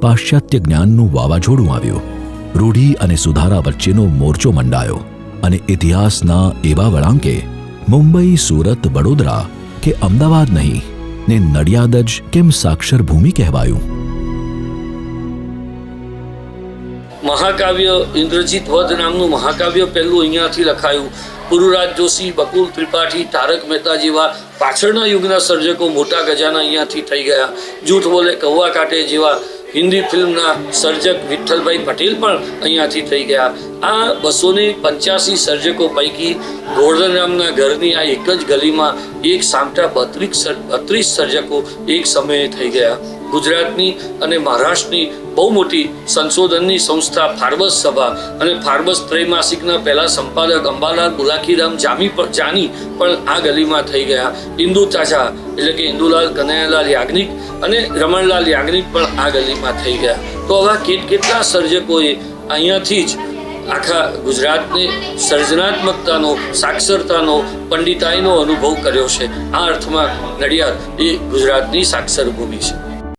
પાશ્ચાત્ય જ્ઞાનનું વાવાઝોડું આવ્યું. રૂઢી અને સુધારા વચ્ચેનો મોરચો મંડાયો અને ઇતિહાસના એવા વળાંકે મુંબઈ, સુરત, વડોદરા કે અમદાવાદ નહીં, ને નડિયાદ જ કેમ સાક્ષર ભૂમિ કહેવાયું? મહાકાવ્ય ઇન્દ્રજીત વધ નામનું મહાકાવ્ય પહેલું અહીંયાથી લખાયું. પુરુરાજ જોશી, બકુલ ત્રિપાઠી, તારક મહેતા જેવા પાછળના યુગના સર્જકો મોટા ગજાના અહીંયાથી થઈ ગયા. જૂઠ બોલે કૌવા કાટે જેવા હિન્દી ફિલ્મના સર્જક વિઠ્ઠલભાઈ પટેલ પણ અહીંયાથી થઈ ગયા. આ બસો ને પંચ્યાસી સર્જકો પૈકી ગોર્ધન રામના ઘરની આ એક જ ગલીમાં એક સામટા બત્રીસ બત્રીસ સર્જકો એક સમયે થઈ ગયા. ગુજરાતની અને મહારાષ્ટ્રની બહુ મોટી સંશોધનની સંસ્થા ફાર્બસ સભા અને ફાર્બસ ત્રૈમાસિકના પહેલા સંપાદક અંબાલાલ બુલાખીરામ જામી પણ જાની પણ આ ગલીમાં થઈ ગયા. ઇન્દુ ચાચા, એટલે કે ઇન્દુલાલ કનૈયાલાલ યાજ્ઞિક અને રમણલાલ યાજ્ઞિક પણ આ ગલીમાં થઈ ગયા. તો આવા કેટ, કેટલા સર્જકોએ અહીંયાથી જ આખા ગુજરાતને સર્જનાત્મકતાનો, સાક્ષરતાનો, પંડિતાઈનો અનુભવ કર્યો છે. આ અર્થમાં નડિયાદ એ ગુજરાતની સાક્ષર ભૂમિ છે.